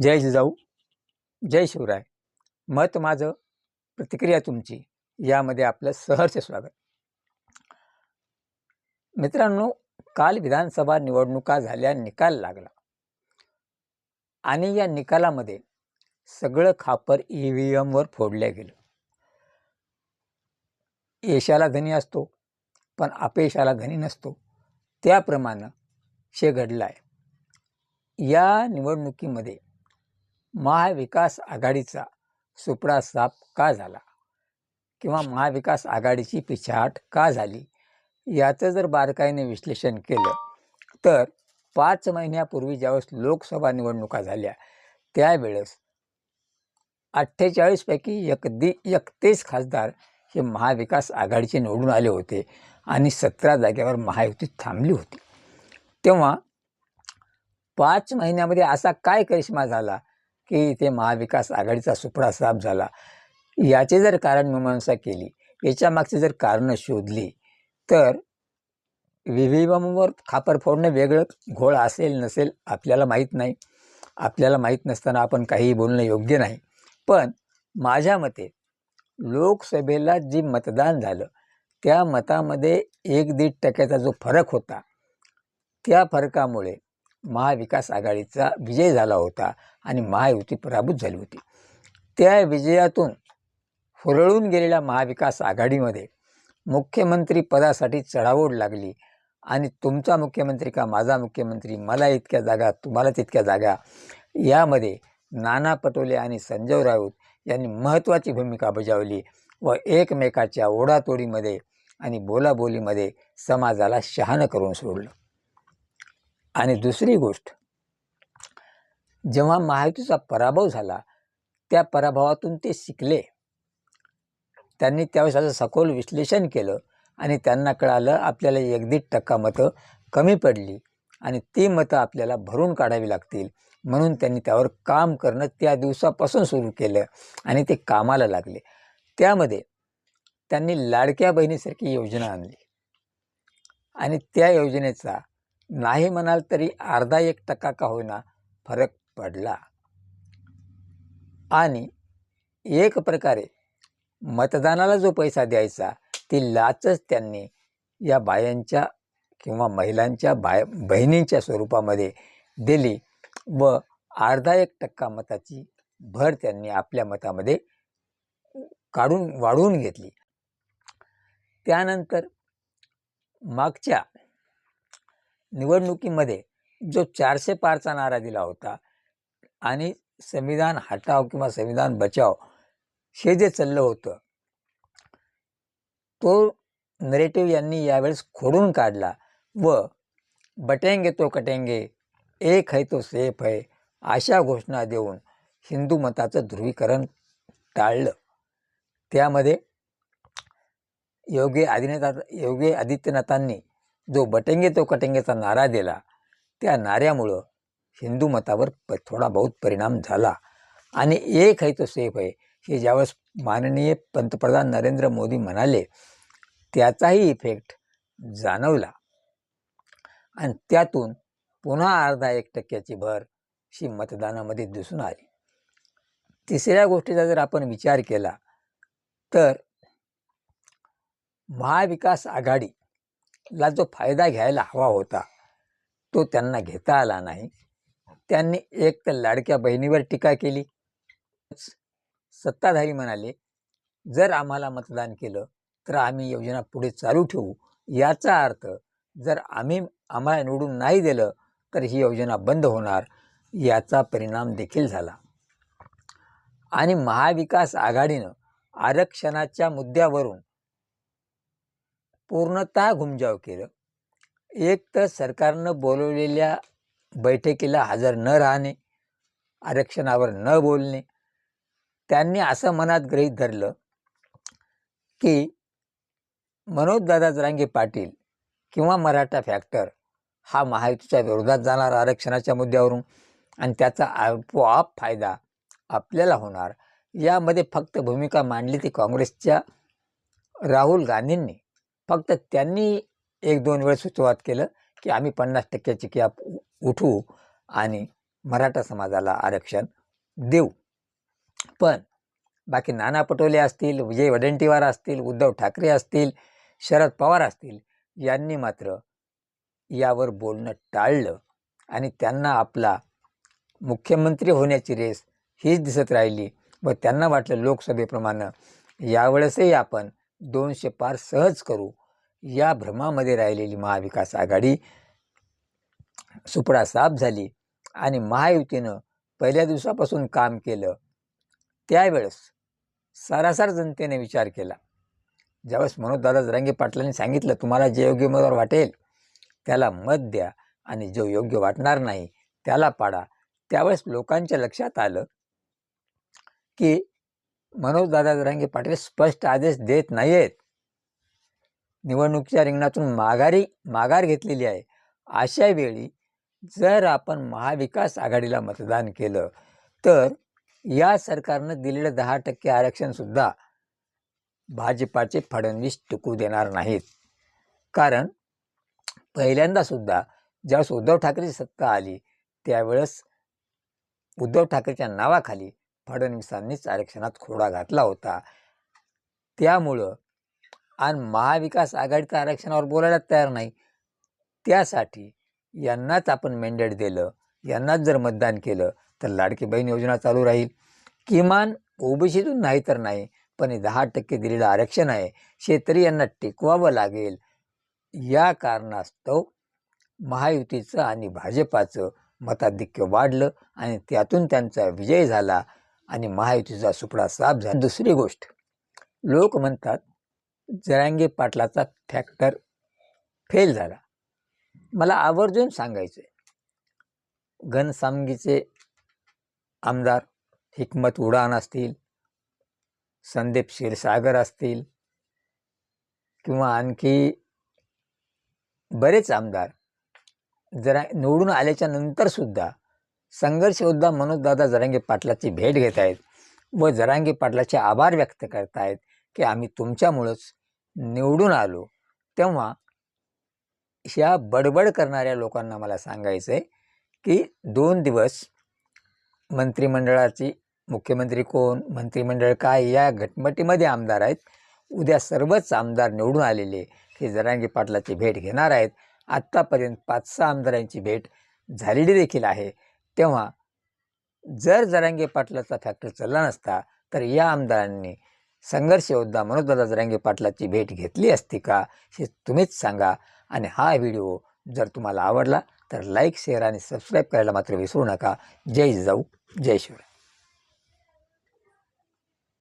जय जिजाऊ जय शिवराय. मत माझं प्रतिक्रिया तुमची. यामध्ये आपलं सहर्ष स्वागत. मित्रांनो काल विधानसभा निवडणुका झाल्या निकाल लागला. आणि या निकालामध्ये सगळं खापर ई व्ही एमवर फोडलं गेलं. यशाला धनी असतो पण अपयशाला धनी नसतो. त्याप्रमाणे शे घडलं आहे या निवडणुकीमध्ये महाविकास आघाडीचा सुपडा साफ का झाला? किंवा महाविकास आघाडीची पिछाट का झाली? याचं जर बारकाईने विश्लेषण केलं तर पाच महिन्यापूर्वी ज्यावेळेस लोकसभा निवडणुका झाल्या त्यावेळेस अठ्ठेचाळीसपैकी एकदी एकतीस खासदार हे महाविकास आघाडीचे निवडून आले होते आणि सतरा जागेवर महायुती थांबली होती. तेव्हा पाच महिन्यामध्ये असा काय करिश्मा झाला? की इथे महाविकास आघाडीचा सुपडा साफ झाला. याचे जर कारण मीमांसा केली याच्या मागची जर कारणं शोधली तर विविमवर खापर फोडणं वेगळं घोळ असेल नसेल आपल्याला माहीत नाही. आपल्याला माहीत नसताना आपण काहीही बोलणं योग्य नाही. पण माझ्या मते लोकसभेला जी मतदान झालं त्या मतामध्ये एक दीड टक्क्याचा जो फरक होता त्या फरकामुळे महाविकास आघाडीचा विजय झाला होता आणि महायुती पराभूत झाली होती. त्या विजयातून हुरळून गेलेल्या महाविकास आघाडीमध्ये मुख्यमंत्री पदासाठी चढाओढ लागली. आणि तुमचा मुख्यमंत्री का माझा मुख्यमंत्री? मला इतक्या जागा तुम्हाला तितक्या जागा. यामध्ये नाना पटोले आणि संजय राऊत यांनी महत्त्वाची भूमिका बजावली व एकमेकाच्या ओढातोडीमध्ये आणि बोलाबोलीमध्ये समाजाला शहाणं करून सोडलं. आणि दुसरी गोष्ट जेव्हा महायुतीचा पराभव झाला त्या पराभवातून ते शिकले. त्यांनी त्यावेळेस असं सखोल विश्लेषण केलं आणि त्यांना कळालं आपल्याला एक दीड टक्का मतं कमी पडली आणि ती मतं आपल्याला भरून काढावी लागतील. म्हणून त्यांनी त्यावर काम करणं त्या दिवसापासून सुरू केलं आणि ते कामाला लागले. त्यामध्ये त्यांनी लाडक्या बहिणीसारखी योजना आणली आणि त्या योजनेचा नाही म्हणाल तरी अर्धा एक टक्का का होईना फरक पडला. आणि एक प्रकारे मतदानाला जो पैसा द्यायचा ती लाचच त्यांनी या बायांच्या किंवा महिलांच्या बाय बहिणींच्या स्वरूपामध्ये दिली व अर्धा एक टक्का मताची भर त्यांनी आपल्या मतामध्ये काढून वाढवून घेतली. त्यानंतर मागच्या निवडणुकीमध्ये जो चारशे पारचा नारा दिला होता आणि संविधान हटाव किंवा संविधान बचाव हे जे चाललं होतं तो नरेटिव्ह यांनी यावेळेस खोडून काढला व बटेंगे तो कटेंगे एक है तो सेफ है अशा घोषणा देऊन हिंदू मताचं ध्रुवीकरण टाळलं. त्यामध्ये योगी आदिनाथ योगी आदित्यनाथांनी जो बटेंगे तो कटेंगेचा नारा दिला त्या नाऱ्यामुळं हिंदू मतावर प थोडा बहुत परिणाम झाला. आणि एक आहे तो सेफ आहे. हे ज्यावेळेस माननीय पंतप्रधान नरेंद्र मोदी म्हणाले त्याचाही इफेक्ट जाणवला. आणि त्यातून पुन्हा अर्धा एक टक्क्याची भर ही मतदानामध्ये दिसून आली. तिसऱ्या गोष्टीचा जर आपण विचार केला तर महाविकास आघाडी ला जो फायदा घ्यायला हवा होता तो त्यांना घेता आला नाही. त्यांनी एक तर लाडक्या बहिणीवर टीका केली. सत्ताधारी म्हणाले जर आम्हाला मतदान केलं तर आम्ही योजना पुढे चालू ठेवू. याचा अर्थ जर आम्ही आम्हाला निवडून नाही दिलं तर ही योजना बंद होणार. याचा परिणाम देखील झाला. आणि महाविकास आघाडीनं आरक्षणाच्या मुद्द्यावरून पूर्णतः घुमजाव केलं. एक तर सरकारनं बोलवलेल्या बैठकीला हजर न राहणे आरक्षणावर न बोलणे त्यांनी असं मनात गृहीत धरलं की मनोजदादा जरांगे पाटील किंवा मराठा फॅक्टर हा महायुतीच्या विरोधात जाणार आरक्षणाच्या मुद्द्यावरून आणि त्याचा आपोआप फायदा आपल्याला होणार. यामध्ये फक्त भूमिका मांडली ती काँग्रेसच्या राहुल गांधींनी. फक्त त्यांनी एक दोन वेळ सुचवात केलं की आम्ही पन्नास टक्क्याची कॅप उठवू आणि मराठा समाजाला आरक्षण देऊ. पण बाकी नाना पटोले असतील विजय वडेंटीवार असतील उद्धव ठाकरे असतील शरद पवार असतील यांनी मात्र यावर बोलणं टाळलं आणि त्यांना आपला मुख्यमंत्री होण्याची रेस हीच दिसत राहिली व त्यांना वाटलं लोकसभेप्रमाणे यावेळेसही आपण दोनशे पार सहज करू या भ्रमामध्ये राहिलेली महाविकास आघाडी सुपडा साफ झाली आणि महायुतीनं पहिल्या दिवसापासून काम केलं. त्यावेळेस सारासार जनतेने विचार केला. ज्यावेळेस मनोजदादा जरांगे पाटलांनी सांगितलं तुम्हाला जे योग्य उमेदवार वाटेल त्याला मत द्या आणि जो योग्य वाटणार नाही त्याला पाडा. त्यावेळेस लोकांच्या लक्षात आलं की मनोजदादा जरांगे पाटील स्पष्ट आदेश देत नाही आहेत निवडणुकीच्या रिंगणातून माघारी माघार घेतलेली आहे. अशा वेळी जर आपण महाविकास आघाडीला मतदान केलं तर या सरकारनं दिलेलं दहा टक्के आरक्षणसुद्धा भाजपाचे फडणवीस टिकू देणार नाहीत. कारण पहिल्यांदासुद्धा ज्यावेळेस उद्धव ठाकरेची सत्ता आली त्यावेळेस उद्धव ठाकरेच्या नावाखाली फडणवीसांनीच आरक्षणात खोडा घातला होता. त्यामुळं आणि महाविकास आघाडीचं आरक्षणावर बोलायला तयार नाही. त्यासाठी यांनाच आपण मेंडेट दिलं. यांनाच जर मतदान केलं तर लाडकी बहीण योजना चालू राहील. किमान ओबीसीतून नाही तर नाही पण हे दहा टक्के दिलेलं आरक्षण आहे. शेतकरी यांना टिकवावं लागेल. या कारणास्तव महायुतीचं आणि भाजपाचं मताधिक्य वाढलं आणि त्यातून त्यांचा विजय झाला. आणि महायुतीचा सुपडा साफ झाला. दुसरी गोष्ट लोक म्हणतात जरांगे पाटलाचा फॅक्टर फेल झाला. मला आवर्जून सांगायचं आहे घनसामगीचे आमदार हिकमत उडान असतील संदीप क्षीरसागर असतील किंवा आणखी बरेच आमदार जरा निवडून आल्याच्या नंतरसुद्धा संघर्षयोद्धा मनोजदादा जरांगे पाटलाची भेट घेत आहेत व जरांगे पाटलाचे आभार व्यक्त करत आहेत की आम्ही तुमच्यामुळंच निवडून आलो. तेव्हा ह्या बडबड करणाऱ्या लोकांना मला सांगायचं आहे की दोन दिवस मंत्रिमंडळाची मुख्यमंत्री कोण मंत्रिमंडळ काय या घटमटीमध्ये आमदार आहेत. उद्या सर्वच आमदार निवडून आलेले हे जरांगे पाटलाची भेट घेणार आहेत. आत्तापर्यंत पाच सहा आमदारांची भेट झालेली देखील आहे. तेव्हा जर जरांगे पाटलाचा फॅक्टर चालला नसता तर या आमदारांनी संघर्ष योद्धा मनोजदादा जरांगे पाटलाची भेट घेतली असती का हे तुम्हीच सांगा. आणि हा व्हिडिओ जर तुम्हाला आवडला तर लाईक शेअर आणि सबस्क्राईब करायला मात्र विसरू नका. जय जाऊ जय शिवराय.